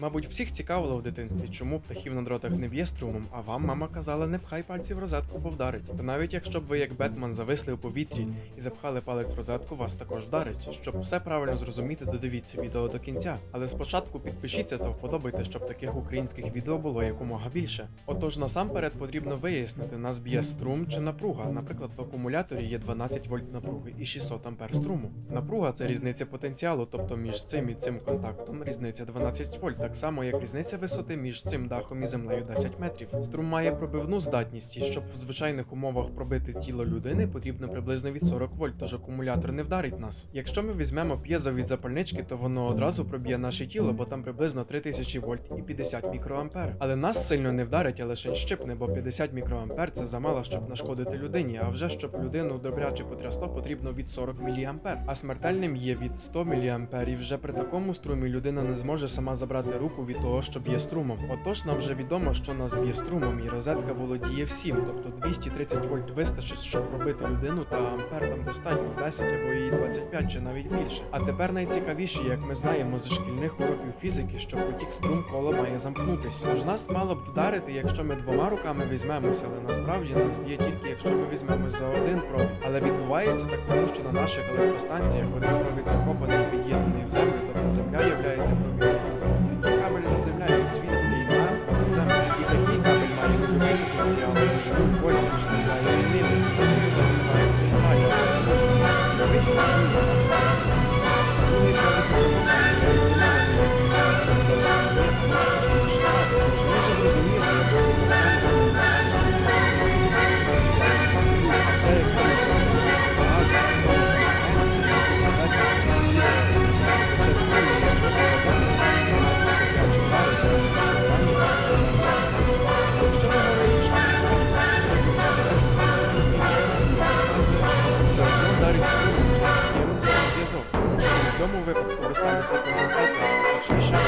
Мабуть, всіх цікавило в дитинстві, чому птахів на дротах не б'є струмом, а вам мама казала не пхай пальці в розетку, бо вдарить. Та навіть якщо б ви як Бетмен зависли у повітрі і запхали палець в розетку, вас також вдарить. Щоб все правильно зрозуміти, додивіться відео до кінця. Але спочатку підпишіться та вподобайте, щоб таких українських відео було якомога більше. Отож, насамперед потрібно вияснити, нас б'є струм чи напруга. Наприклад, в акумуляторі є 12 вольт напруги і 600 ампер струму. Напруга це різниця потенціалу, тобто між цим і цим контактом різниця 12 вольт, так само як різниця висоти між цим дахом і землею 10 метрів. Струм має пробивну здатність, і щоб в звичайних умовах пробити тіло людини, потрібно приблизно від 40 вольт, тож акумулятор не вдарить нас. Якщо ми візьмемо п'єзо від запальнички, то воно одразу проб'є наше тіло, бо там приблизно 3000 вольт і 50 мікроампер. Але нас сильно не вдарить, а лише щипне, бо 50 мікроампер це замало, щоб нашкодити людині. А вже щоб людину добряче потрясло, потрібно від 40 міліампер. А смертельним є від 100 міліампер. І вже при такому струмі людина не зможе сама забрати руку від того, що б'є струмом. Отож, нам вже відомо, що нас б'є струмом, і розетка володіє всім, тобто 230 вольт вистачить, щоб пробити людину, та ампер там достатньо 10 або і 25 чи навіть більше. А тепер найцікавіше, як ми знаємо з шкільних уроків фізики, що потік струм коло має замкнутися. Тож нас мало б вдарити, якщо ми двома руками візьмемося, але насправді нас б'є тільки, якщо ми візьмемось за один провід. Але відбувається так тому, що на наших електростанціях один провід закопаний під'єднаний в землю, тобто земля являється провідом. Цьому випадку ви станете компенсатором, точніше,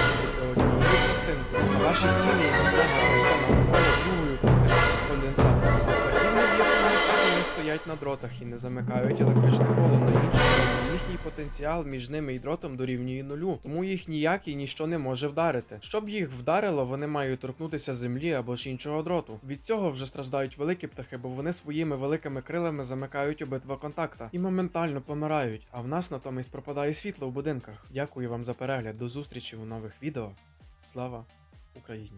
однією частинкою, а ваші стіни підлога все другою частиною конденсатора. Стоять на дротах і не замикають електричне коло на іншому. Їхній потенціал між ними і дротом дорівнює нулю, тому їх ніяк і ніщо не може вдарити. Щоб їх вдарило, вони мають торкнутися землі або ж іншого дроту. Від цього вже страждають великі птахи, бо вони своїми великими крилами замикають обидва контакта і моментально помирають. А в нас натомість пропадає світло в будинках. Дякую вам за перегляд. До зустрічі у нових відео. Слава Україні!